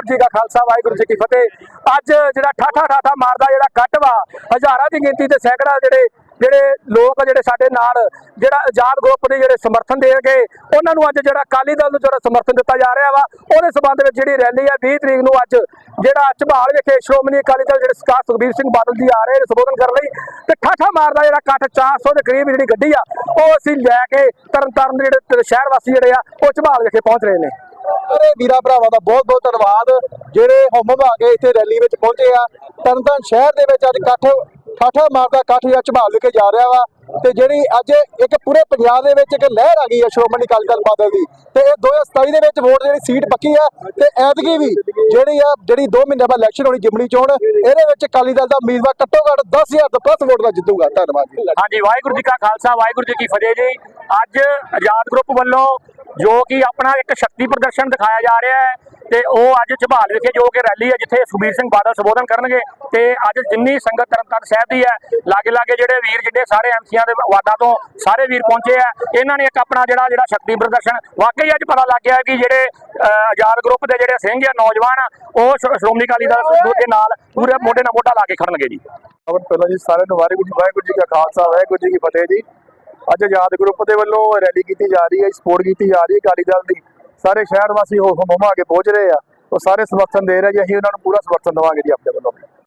ਕਾ ਖਾਲਸਾ, ਵਾਹਿਗੁਰੂ ਜੀ ਕੀ ਫਤਿਹ। ਅੱਜ ਜਿਹੜਾ ਠਾਠਾ ਠਾਠਾ ਮਾਰਦਾ, ਜਿਹੜਾ ਕੱਟ ਵਾ, ਹਜ਼ਾਰਾਂ ਦੀ ਗਿਣਤੀ ਤੇ ਸੈਂਕੜਾ ਜਿਹੜੇ ਜਿਹੜੇ ਲੋਕ ਜਿਹੜੇ ਸਾਡੇ ਨਾਲ, ਜਿਹੜਾ ਆਜ਼ਾਦ ਗਰੁੱਪ ਦੇ ਜਿਹੜੇ ਸਮਰਥਨ ਦੇਣਗੇ ਉਹਨਾਂ ਨੂੰ ਅੱਜ ਜਿਹੜਾ ਅਕਾਲੀ ਦਲ ਨੂੰ ਜਿਹੜਾ ਸਮਰਥਨ ਦਿੱਤਾ ਜਾ ਰਿਹਾ ਵਾ, ਉਹਦੇ ਸਬੰਧ ਵਿੱਚ ਜਿਹੜੀ ਰੈਲੀ ਆ 20 ਤਰੀਕ ਨੂੰ ਅੱਜ ਜਿਹੜਾ ਝਬਾਲ ਵਿਖੇ ਸ਼੍ਰੋਮਣੀ ਅਕਾਲੀ ਦਲ ਜਿਹੜੇ ਸਰਕਾਰ ਸੁਖਬੀਰ ਸਿੰਘ ਬਾਦਲ ਜੀ ਆ ਰਹੇ ਨੇ ਸੰਬੋਧਨ ਕਰਨ ਲਈ, ਤੇ ਠਾਠਾ ਮਾਰਦਾ ਜਿਹੜਾ ਕੱਟ 400 ਦੇ ਕਰੀਬ ਜਿਹੜੀ ਗੱਡੀ ਆ, ਉਹ ਅਸੀਂ ਲੈ ਕੇ ਤਰਨਤਾਰਨ ਦੇ ਜਿਹੜੇ ਸ਼ਹਿਰ ਵਾਸੀ ਜਿਹੜੇ ਆ, ਉਹ ਝਬਾਲ ਵਿਖੇ ਪਹੁੰਚ ਰਹੇ ਨੇ। ਸਾਰੇ ਵੀਰਾਂ ਭਰਾਵਾਂ ਦਾ ਬਹੁਤ ਬਹੁਤ ਧੰਨਵਾਦ। ਜਿਹੜੇ ਹੁਮ ਆ ਕੇ ਇੱਥੇ ਰੈਲੀ ਵਿੱਚ ਪਹੁੰਚੇ ਆ, ਤਰਨਤਾਰਨ ਸ਼ਹਿਰ ਦੇ ਵਿੱਚ ਅੱਜ ਇਕੱਠ ਠਾਠਾ ਮਾਰਦਾ ਇਕੱਠ ਜਾਂ ਝਬਾਲ ਵਿਖੇ ਜਾ ਰਿਹਾ ਵਾ। ਤੇ ਜਿਹੜੀ ਅੱਜ ਇੱਕ ਪੂਰੇ ਪੰਜਾਬ ਦੇ ਵਿੱਚ ਇੱਕ ਲਹਿਰ ਆ ਗਈ ਹੈ ਸ਼੍ਰੋਮਣੀ ਅਕਾਲੀ ਦਲ ਬਾਦਲ ਦੀ। ਤੇ ਇਹ 2027 ਦੇ ਵਿੱਚ ਵੋਟ ਜਿਹੜੀ ਸੀਟ ਪੱਕੀ ਆ, ਤੇ ਐਤਕੀ ਵੀ ਜਿਹੜੀ ਆ, ਜਿਹੜੀ 2 ਮਹੀਨੇ ਬਾਅਦ ਇਲੈਕਸ਼ਨ ਹੋਣੀ ਜਿਮਣੀ ਚੋਣ ਇਹਦੇ ਵਿੱਚ ਅਕਾਲੀ ਦਲ ਦਾ ਉਮੀਦਵਾਰ ਘੱਟੋ ਘੱਟ 10000 ਤੋਂ ਪਲੱਸ ਵੋਟ ਦਾ ਜਿੱਤੂਗਾ। ਧੰਨਵਾਦ ਜੀ। ਹਾਂਜੀ, ਵਾਹਿਗੁਰੂ ਜੀ ਕਾ ਖਾਲਸਾ, ਵਾਹਿਗੁਰੂ ਜੀ ਕੀ ਫਤਿਹ ਜੀ। ਅੱਜ ਆਜ਼ਾਦ ਗਰੁੱਪ ਵੱਲੋਂ ਜੋ ਕਿ ਆਪਣਾ ਇੱਕ ਸ਼ਕਤੀ ਪ੍ਰਦਰਸ਼ਨ ਦਿਖਾਇਆ ਜਾ ਰਿਹਾ ਹੈ ਤੇ ਉਹ ਅੱਜ ਝਬਾਲ ਵਿਖੇ ਜੋ ਕਿ ਰੈਲੀ ਹੈ ਜਿੱਥੇ ਸੁਖਬੀਰ ਸਿੰਘ ਬਾਦਲ ਸੰਬੋਧਨ ਕਰਨਗੇ ਤੇ ਅੱਜ ਜਿੰਨੀ ਸੰਗਤ ਤਰਨਤਾਰਨ ਸਾਹਿਬ ਦੀ ਹੈ, ਲਾਗੇ ਲਾਗੇ ਜਿਹੜੇ ਵੀਰ ਜਿਹੜੇ ਸਾਰੇ ਐਮਸੀਆਂ ਦੇ ਵਾਰਡਾਂ ਤੋਂ ਸਾਰੇ ਵੀਰ ਪਹੁੰਚੇ ਆ, ਇਹਨਾਂ ਨੇ ਇੱਕ ਆਪਣਾ ਜਿਹੜਾ ਜਿਹੜਾ ਸ਼ਕਤੀ ਪ੍ਰਦਰਸ਼ਨ ਵਾਕਈ ਅੱਜ ਪਤਾ ਲੱਗ ਗਿਆ ਕਿ ਜਿਹੜੇ ਆਜ਼ਾਦ ਗਰੁੱਪ ਦੇ ਜਿਹੜੇ ਸਿੰਘ ਆ, ਨੌਜਵਾਨ ਉਹ ਸ਼੍ਰੋਮਣੀ ਅਕਾਲੀ ਦਲ ਦੇ ਨਾਲ ਪੂਰੇ ਮੋਢੇ ਨਾਲ ਮੋਢਾ ਲਾ ਕੇ ਖੜਨਗੇ ਜੀ। ਸਭ ਪਹਿਲਾਂ ਜੀ ਸਾਰਿਆਂ ਨੂੰ ਵਾਹਿਗੁਰੂ ਜੀ ਵਾਹਿਗੁਰੂ ਜੀ ਕਾ ਖਾਲਸਾ, ਵਾਹਿਗੁਰੂ ਜੀ ਕੀ ਫਤਿਹ ਜੀ। ਅੱਜ ਆਜ਼ਾਦ ਗਰੁੱਪ ਦੇ ਵੱਲੋਂ ਰੈਲੀ ਕੀਤੀ ਜਾ ਰਹੀ ਹੈ ਸਪੋਰਟ ਕੀਤੀ ਜਾ ਰਹੀ ਹੈ, ਅਕਾਲੀ ਦਲ ਦੀ। ਸਾਰੇ ਸ਼ਹਿਰ ਵਾਸੀ ਹੋ ਹਮਾ ਕੇ ਪਹੁੰਚ ਰਹੇ ਆ। ਉਹ ਸਾਰੇ ਸਮਰਥਨ ਦੇ ਰਹੇ ਜੀ, ਅਸੀਂ ਉਹਨਾਂ ਨੂੰ ਪੂਰਾ ਸਮਰਥਨ ਦੇਵਾਂਗੇ ਜੀ ਆਪਣੇ ਵੱਲੋਂ।